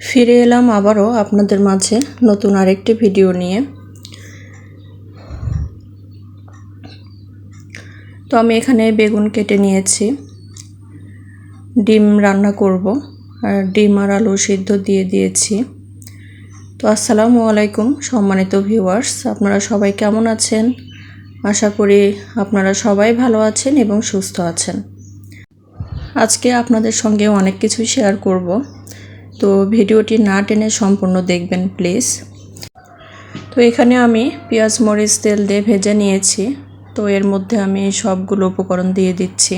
ফিরে এলাম আবারও আপনাদের মাঝে নতুন আরেকটি ভিডিও নিয়ে। তো আমি এখানে বেগুন কেটে নিয়েছি। ডিম রান্না করব। আর ডিম আর আলু সিদ্ধ দিয়ে দিয়েছি। তো আসসালামু আলাইকুম, সম্মানিত ভিউয়ার্স। আপনারা সবাই কেমন আছেন? আশা করি আপনারা সবাই ভালো আছেন এবং সুস্থ আছেন। আজকে আপনাদের সঙ্গে অনেক কিছু শেয়ার করব। তো ভিডিওটি না টেনে সম্পূর্ণ দেখবেন, প্লিজ। তো এখানে আমি পেঁয়াজ, মরিচ, তেল দিয়ে ভেজে নিয়েছি। তো এর মধ্যে আমি সবগুলো উপকরণ দিয়ে দিচ্ছি।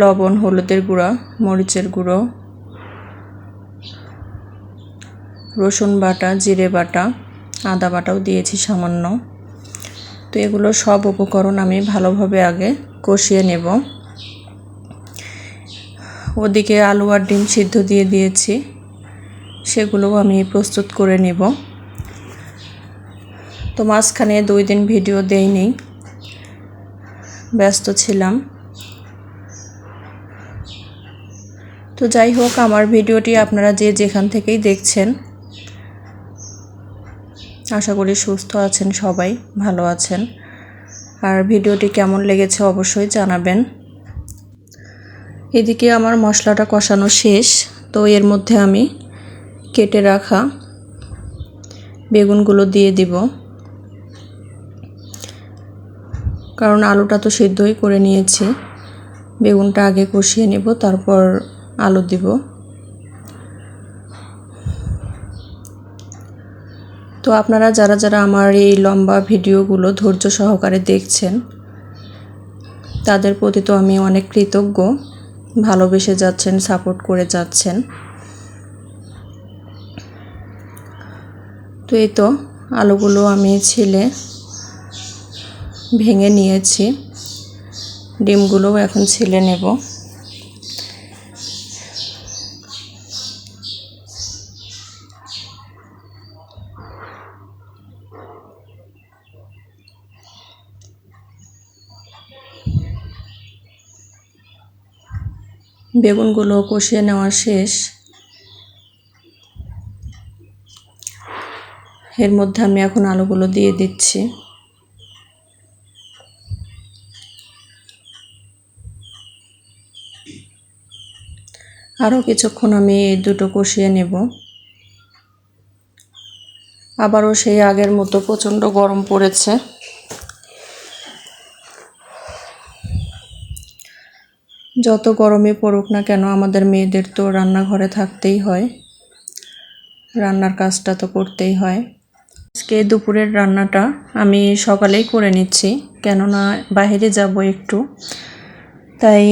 লবণ, হলুদের গুঁড়া, মরিচের গুঁড়ো, রসুন বাটা, জিরে বাটা, আদা বাটাও দিয়েছি সামান্য। তো এগুলো সব উপকরণ আমি ভালোভাবে আগে কষিয়ে নেব। ওদিকে আলু আর ডিম সিদ্ধ দিয়ে দিয়েছি। সেগুলোও আমি প্রস্তুত করে নেব। তো মাঝখানে দুই দিন ভিডিও দেইনি। ব্যস্ত ছিলাম। তো যাই হোক, আমার ভিডিওটি আপনারা যে যেখান থেকেই দেখছেন, আশা করি সুস্থ আছেন সবাই, ভালো আছেন। আর ভিডিওটি কেমন লেগেছে অবশ্যই জানাবেন। এদিকে আমার মশলাটা কষানো শেষ, তো এর মধ্যে আমি কেটে রাখা বেগুনগুলো দিয়ে দিব। কারণ আলুটা তো সিদ্ধই করে নিয়েছি। বেগুনটা আগে কষিয়ে নেব, তারপর আলু দিব। তো আপনারা যারা যারা আমার এই লম্বা ভিডিওগুলো ধৈর্য সহকারে দেখছেন, তাদের প্রতি তো আমি অনেক কৃতজ্ঞ। ভালোবেসে যাচ্ছেন সাপোর্ট করে যাচ্ছেন। তো এই তো, আলুগুলো আমি ছেলে ভেঙে নিয়েছি। ডিমগুলোও এখন ছেলে নেব। বেগুনগুলো কষিয়ে নেওয়া শেষ। এর মধ্যে আমি এখন আলুগুলো দিয়ে দিচ্ছি। আরও কিছুক্ষণ আমি এই দুটো কষিয়ে নেব। আবারও সেই আগের মতো প্রচণ্ড গরম পড়েছে। যত গরমে পড়ুক না কেন, আমাদের মেয়েদের তো রান্নাঘরে থাকতেই হয়। রান্নার কাজটা তো করতেই হয়। আজকে দুপুরের রান্নাটা আমি সকালেই করে নিচ্ছি, কেননা বাইরে যাব একটু। তাই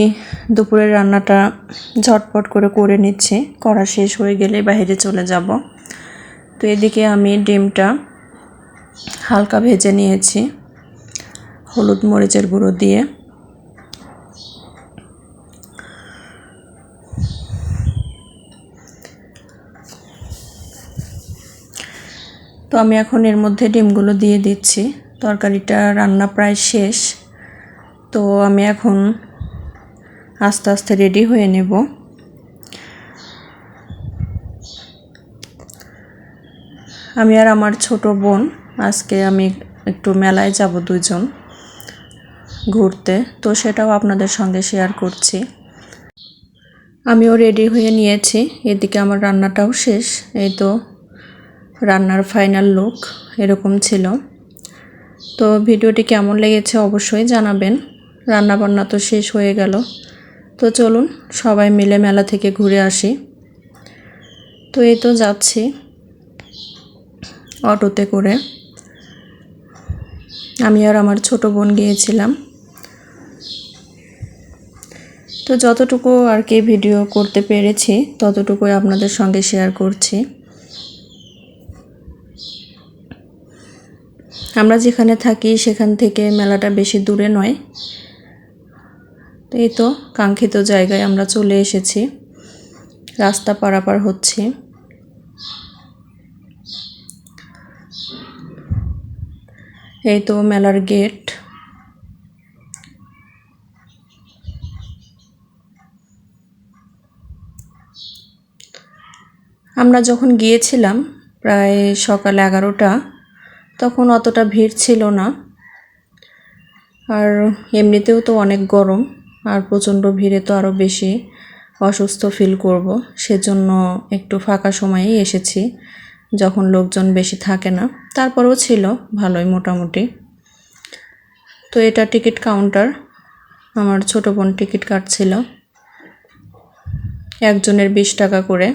দুপুরের রান্নাটা ঝটপট করে করে নিচ্ছি, করা শেষ হয়ে গেলে বাইরে চলে যাব। তো এদিকে আমি ডিমটা হালকা ভেজে নিয়েছি, হলুদ মরিচের গুঁড়ো দিয়ে। তো আমি এখন এর মধ্যে ডিমগুলো দিয়ে দিচ্ছি। তরকারিটা রান্না প্রায় শেষ। তো আমি এখন আস্তে আস্তে রেডি হয়ে নেব। আমি আর আমার ছোট বোন আজকে আমি একটু মেলায় যাব দুজন ঘুরতে। তো সেটাও আপনাদের সঙ্গে শেয়ার করছি। আমিও রেডি হয়ে নিয়েছি। এদিকে আমার রান্নাটাও শেষ। এই তো রান্নার ফাইনাল লুক এরকম ছিল। তো ভিডিওটি কেমন লেগেছে অবশ্যই জানাবেন। রান্না বান্না তো শেষ হয়ে গেল। তো চলুন সবাই মিলে মেলা থেকে ঘুরে আসি। তো এই তো যাচ্ছি অটোতে করে। আমি আর আমার ছোট বোন গিয়েছিলাম। তো যতটুকু আর কি ভিডিও করতে পেরেছি, ততটুকুই আপনাদের সঙ্গে শেয়ার করছি। আমরা যেখানে থাকি, সেখান থেকে মেলাটা বেশি দূরে নয়। এই তো কাঙ্ক্ষিত জায়গায় আমরা চলে এসেছি। রাস্তা পারাপার হচ্ছি। এই তো মেলার গেট। আমরা যখন গিয়েছিলাম, প্রায় সকাল এগারোটা তখন অতটা ভিড় ছিল না। আর এমনিতেও তো অনেক গরম, আর প্রচণ্ড ভিড়ে তো আরও বেশি অসুস্থ ফিল করব। সেজন্য একটু ফাঁকা সময়েই এসেছি, যখন লোকজন বেশি থাকে না। তারপরেও ছিল ভালোই মোটামুটি। তো এটা টিকিট কাউন্টার, আমার ছোটো বোন টিকিট কাটছিল। একজনের বিশ টাকা করে।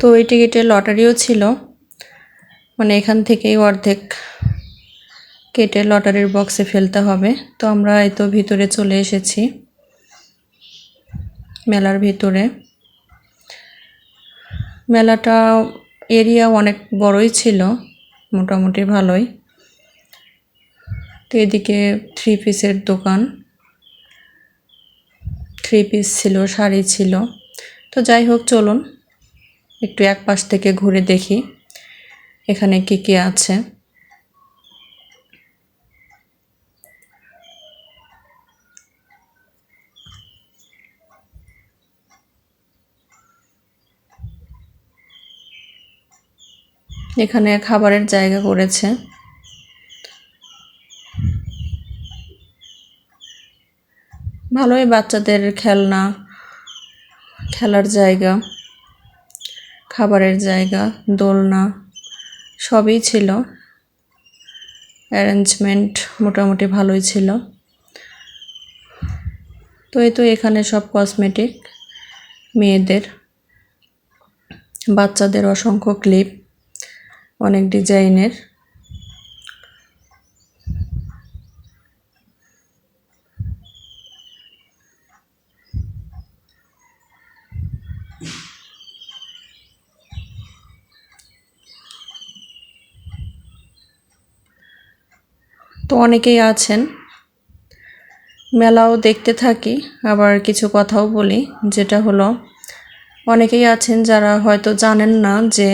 তো ওই টিকিটে লটারিও ছিল। মানে এখান থেকেই অর্ধেক কেটে লটারির বক্সে ফেলতে হবে। তো আমরা এই তো ভিতরে চলে এসেছি মেলার ভিতরে। মেলাটা এরিয়া অনেক বড়ই ছিল, মোটামুটি ভালোই। তো এদিকে থ্রি পিসের দোকান। থ্রি পিস ছিল, শাড়ি ছিল। তো যাই হোক, চলুন। একটু এক পাশ থেকে ঘুরে দেখি এখানে কি কি আছে। এখানে খাবারের জায়গা করেছে। ভালোই বাচ্চাদের খেলনা, খেলার জায়গা। খাবারের জায়গা, দোলনা, সবই ছিল। অ্যারেঞ্জমেন্ট মোটামুটি ভালোই ছিল। তো এই তো এখানে সব কসমেটিক মেয়েদের। বাচ্চাদের অসংখ্য ক্লিপ অনেক ডিজাইনের তো অনেকেই আছেন। মেলাও দেখতে থাকি, আবার কিছু কথাও বলি, যেটা হলো, অনেকেই আছেন যারা হয়তো জানেন না যে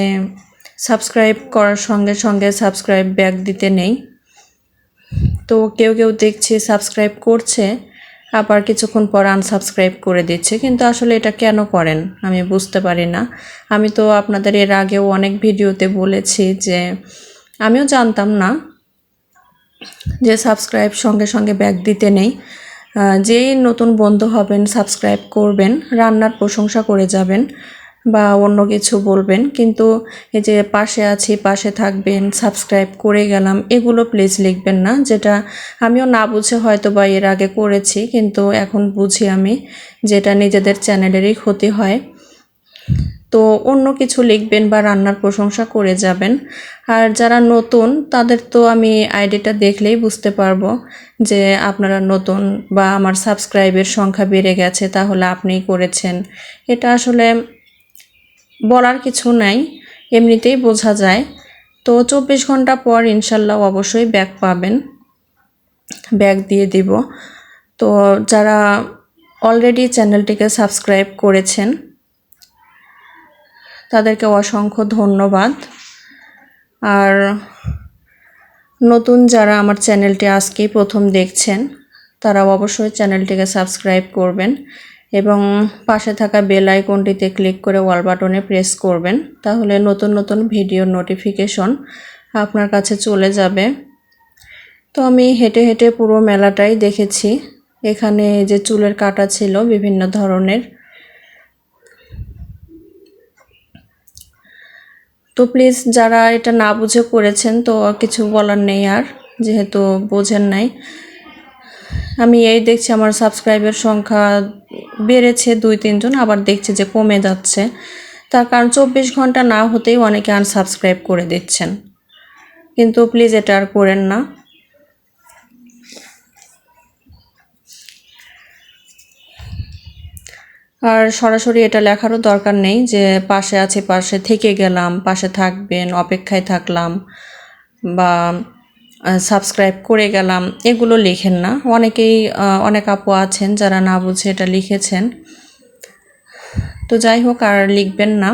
সাবস্ক্রাইব করার সঙ্গে সঙ্গে সাবস্ক্রাইব ব্যাক দিতে নেই। তো কেউ কেউ দেখছে, সাবস্ক্রাইব করছে, আবার কিছুক্ষণ পর আনসাবস্ক্রাইব করে দিচ্ছে। কিন্তু আসলে এটা কেন করেন, আমি বুঝতে পারি না। আমি তো আপনাদের এর আগেও অনেক ভিডিওতে বলেছি যে, আমিও জানতাম না যে সাবস্ক্রাইব সঙ্গে সঙ্গে ব্যাগ দিতে নেই যেই নতুন বন্ধু হবেন, সাবস্ক্রাইব করবেন, রান্নার প্রশংসা করে যাবেন বা অন্য কিছু বলবেন, কিন্তু এই যে পাশে আছি, পাশে থাকবেন, সাবস্ক্রাইব করে গেলাম, এগুলো প্লিজ লিখবেন না, যেটা আমিও না বুঝে হয়তো বা এর আগে করেছি, কিন্তু এখন বুঝি আমি যেটা নিজেদের চ্যানেলেরই ক্ষতি হয়। তো অন্য কিছু লিখবেন বা রান্নার প্রশংসা করে যাবেন। আর যারা নতুন, তাদের তো আমি আইডিটা দেখলেই বুঝতে পারব যে আপনারা নতুন বা আমার সাবস্ক্রাইবের সংখ্যা বেড়ে গেছে, তাহলে আপনিই করেছেন। এটা আসলে বলার কিছু নাই, এমনিতেই বোঝা যায়। তো চব্বিশ ঘণ্টা পর ইনশাল্লাহ অবশ্যই ব্যাগ পাবেন। ব্যাগ দিয়ে দিব। তো যারা অলরেডি চ্যানেলটিকে সাবস্ক্রাইব করেছেন তাদেরকে অসংখ্য ধন্যবাদ। আর নতুন যারা আমার চ্যানেলটি আজকেই প্রথম দেখছেন তারা অবশ্যই চ্যানেলটিকে সাবস্ক্রাইব করবেন এবং পাশে থাকা বেল আইকনটিতে ক্লিক করে ওয়াল বাটনে প্রেস করবেন, তাহলে নতুন নতুন ভিডিও নোটিফিকেশন আপনার কাছে চলে যাবে। তো আমি হেঁটে হেঁটে পুরো মেলাটাই দেখেছি। এখানে যে চুলের কাটা ছিল বিভিন্ন ধরনের তো প্লিজ যারা এটা না বুঝে করেছেন, তো কিছু বলার নেই আর, যেহেতু বোঝেন নাই। আমি এই দেখছি আমার সাবস্ক্রাইবের সংখ্যা বেড়েছে দুই, তিনজন, আবার দেখছি যে কমে যাচ্ছে। তার কারণ চব্বিশ ঘণ্টা না হতেই অনেকে আনসাবস্ক্রাইব করে দিচ্ছেন। কিন্তু প্লিজ এটা আর করেন না। আর সরাসরি এটা লেখারও দরকার নেই যে পাশে আছে, পাশে থেকে গেলাম, পাশে থাকবেন, অপেক্ষায় থাকলাম বা সাবস্ক্রাইব করে গেলাম, এগুলো লিখেন না। অনেকেই অনেক আপু আছেন যারা না বুঝে এটা লিখেছেন। তো যাই হোক, আর লিখবেন না।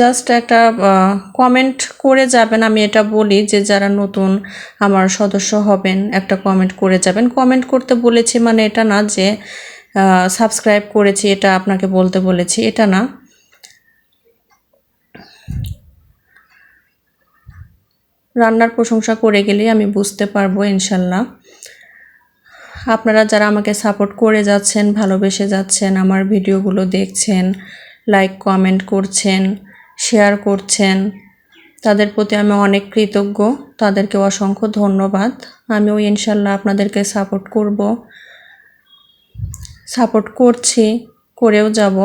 জাস্ট একটা কমেন্ট করে যাবেন, আমি এটা বলি যে যারা নতুন আমার সদস্য হবেন, একটা কমেন্ট করে যাবেন। কমেন্ট করতে বলেছি মানে এটা না যে সাবস্ক্রাইব করেছি, এটা আপনাকে বলতে বলেছি, এটা না। রান্নার প্রশংসা করে গেলেই আমি বুঝতে পারব, ইনশাল্লাহ। আপনারা যারা আমাকে সাপোর্ট করে যাচ্ছেন, ভালোবেসে যাচ্ছেন, আমার ভিডিওগুলো দেখছেন লাইক কমেন্ট করছেন শেয়ার করছেন, তাদের প্রতি আমি অনেক কৃতজ্ঞ। তাদেরকে অসংখ্য ধন্যবাদ। আমিও ইনশাল্লাহ আপনাদেরকে সাপোর্ট করব। সাপোর্ট করছি, করেও যাব।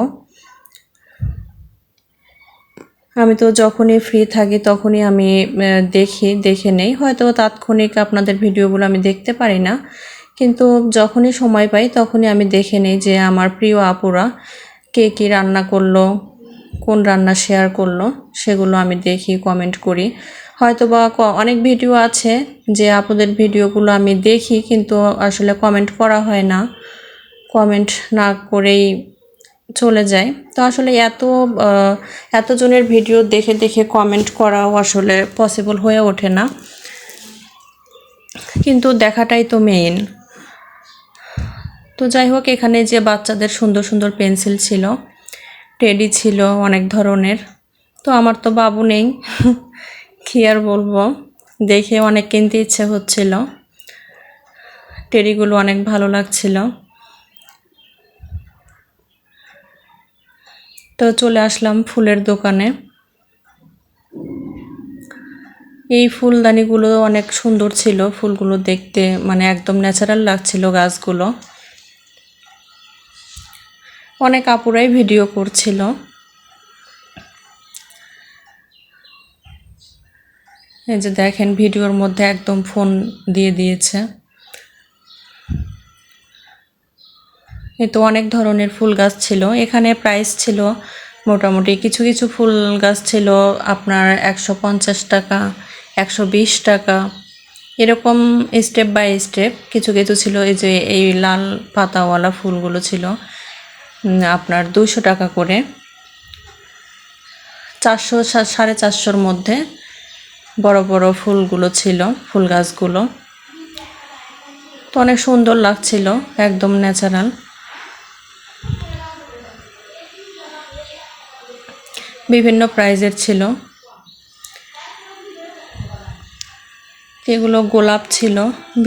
আমি তো যখনই ফ্রি থাকি তখনই আমি দেখি, দেখে নেই। হয়তো তাৎক্ষণিক আপনাদের ভিডিওগুলো আমি দেখতে পারি না, কিন্তু যখনই সময় পাই তখনই আমি দেখে নিই যে আমার প্রিয় আপুরা কে কী রান্না করল, কোন রান্না শেয়ার করল, সেগুলো আমি দেখি কমেন্ট করি। হয়তো বা অনেক ভিডিও আছে যে আপুদের ভিডিওগুলো আমি দেখি, কিন্তু আসলে কমেন্ট করা হয় না। কমেন্ট না করেই চলে যায়। তো আসলে এত এতজনের ভিডিও দেখে দেখে কমেন্ট করাও আসলে পসিবল হয়ে ওঠে না। কিন্তু দেখাটাই তো মেইন তো যাই হোক, এখানে যে বাচ্চাদের সুন্দর সুন্দর পেন্সিল ছিল টেডি ছিল অনেক ধরনের, তো আমার তো বাবু নেই। কী আর বলব? দেখে অনেক কিনতে ইচ্ছে হচ্ছিল। টেডিগুলো অনেক ভালো লাগছিল। তো চলে আসলাম ফুলের দোকানে। এই ফুলদানিগুলো অনেক সুন্দর ছিল, ফুলগুলো দেখতে মানে একদম ন্যাচারাল লাগছিল গাছগুলো। অনেক আপুরাই ভিডিও করছিল। এই যে দেখেন, ভিডিওর মধ্যে একদম ফোন দিয়ে দিয়েছে। এ তো অনেক ধরনের ফুল গাছ ছিল। এখানে প্রাইস ছিল মোটামুটি কিছু কিছু ফুল গাছ ছিল আপনার একশো পঞ্চাশ টাকা, একশো বিশ টাকা। এরকম স্টেপ বাই স্টেপ কিছু কিছু ছিল এই যে, এই লাল পাতাওয়ালা ফুলগুলো ছিল আপনার দুশো টাকা করে। চারশো সাড়ে চারশোর মধ্যে বড় বড় ফুলগুলো ছিল, ফুল গাছগুলো। তো অনেক সুন্দর লাগছিল, একদম ন্যাচারাল বিভিন্ন প্রাইজের ছিল। এগুলো গোলাপ ছিল।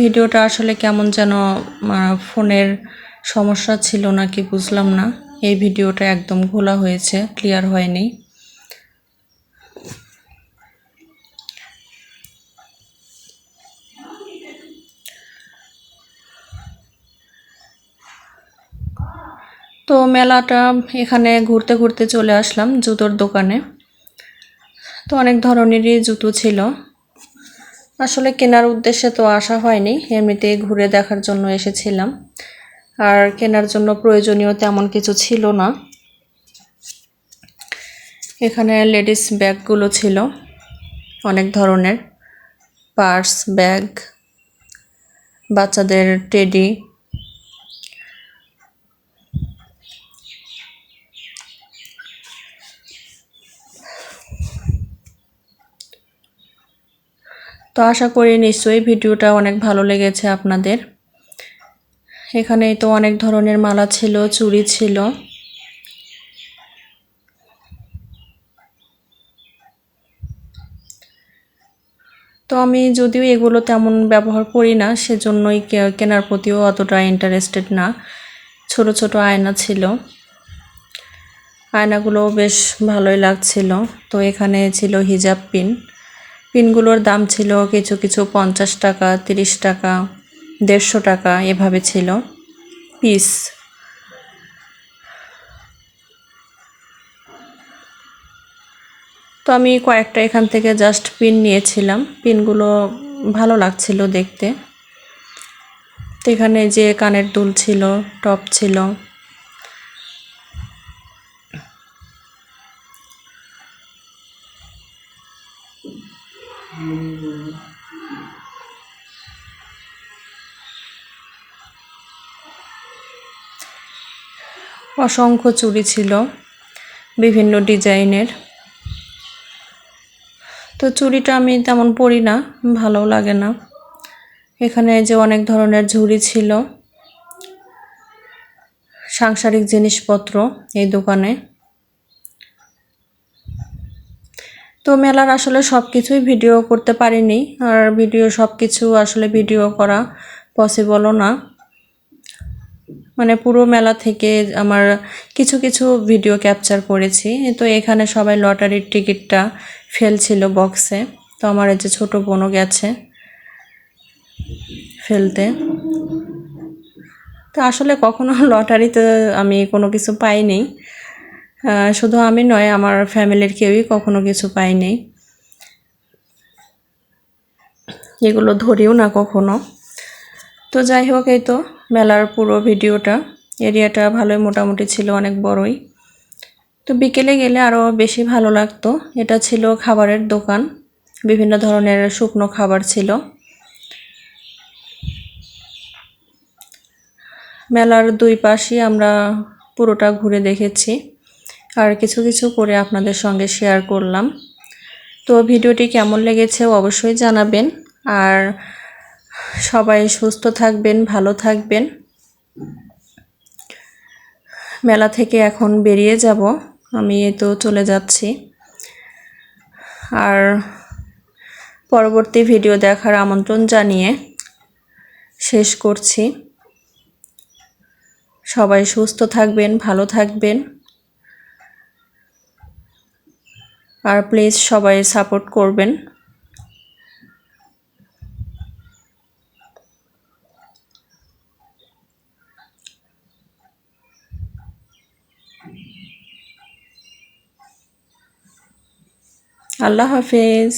ভিডিওটা আসলে কেমন যেন ফোনের সমস্যা ছিল নাকি বুঝলাম না। এই ভিডিওটা একদম ঘোলা হয়েছে ক্লিয়ার হয়নি। তো মেলাটা এখানে ঘুরতে ঘুরতে চলে আসলাম জুতোর দোকানে। তো অনেক ধরনেরই জুতো ছিল। আসলে কেনার উদ্দেশ্যে তো আসা হয়নি, এমনিতেই ঘুরে দেখার জন্য এসেছিলাম। আর কেনার জন্য প্রয়োজনীয় তেমন কিছু ছিল না। এখানে লেডিস ব্যাগগুলো ছিল, অনেক ধরনের, পার্স, ব্যাগ, বাচ্চাদের টেডি তো আশা করি নিশ্চয়ই ভিডিওটা অনেক ভালো লেগেছে আপনাদের। এখানে তো অনেক ধরনের মালা ছিল, চুড়ি ছিল। তো আমি যদিও এগুলো তেমন ব্যবহার করি না, সেজন্যই কেনার প্রতিও অতটা ইন্টারেস্টেড না। ছোট ছোট আয়না ছিল। আয়নাগুলো বেশ ভালোই লাগছিল। তো এখানে ছিল হিজাব পিন। পিনগুলোর দাম ছিল কিছু কিছু পঞ্চাশ টাকা, তিরিশ টাকা, দেড়শো টাকা, এভাবে ছিল। পিস। তো আমি কয়েকটা এখান থেকে জাস্ট পিন নিয়েছিলাম। পিনগুলো ভালো লাগছিল দেখতে। তো এখানে যে কানের দুল ছিল, টপ ছিল অসংখ্য চুড়ি ছিল, বিভিন্ন ডিজাইনের। তো চুড়িটা আমি তেমন পরি না, ভালো লাগে না। এখানে যে অনেক ধরনের ঝুড়ি ছিল, সাংসারিক জিনিসপত্র এই দোকানে। তো মেলার আসলে সব কিছুই ভিডিও করতে পারিনি, আর ভিডিও সব কিছু আসলে ভিডিও করা পসিবলও না। মানে পুরো মেলা থেকে আমার কিছু কিছু ভিডিও ক্যাপচার করেছি। তো এখানে সবাই লটারির টিকিটটা ফেলছিল বক্সে তো আমার যে ছোটো বোনও গেছে ফেলতে। তো আসলে কখনো লটারিতে আমি কোনো কিছু পাইনি। শুধু আমি নয়, আমার ফ্যামিলির কেউই কখনো কিছু পাইনি। এগুলো ধরিও না কখনো। তো যাই হোক, এই তো। মেলার পুরো ভিডিওটা। এরিয়াটা ভালোই মোটামুটি ছিল, অনেক বড়ই। তো বিকেলে গেলে আরও বেশি ভালো লাগতো। এটা ছিল খাবারের দোকান। বিভিন্ন ধরনের শুকনো খাবার ছিল। মেলার দুই পাশই আমরা পুরোটা ঘুরে দেখেছি। আর কিছু কিছু করে আপনাদের সঙ্গে শেয়ার করলাম। তো ভিডিওটি কেমন লেগেছে অবশ্যই জানাবেন। আর সবাই সুস্থ থাকবেন, ভালো থাকবেন। মেলা থেকে এখন বেরিয়ে যাব, আমি তো চলে যাচ্ছি। আর পরবর্তী ভিডিও দেখার আমন্ত্রণ জানিয়ে শেষ করছি। সবাই সুস্থ থাকবেন, ভালো থাকবেন। আর প্লিজ সবাই সাপোর্ট করবেন। আল্লাহ হাফেজ।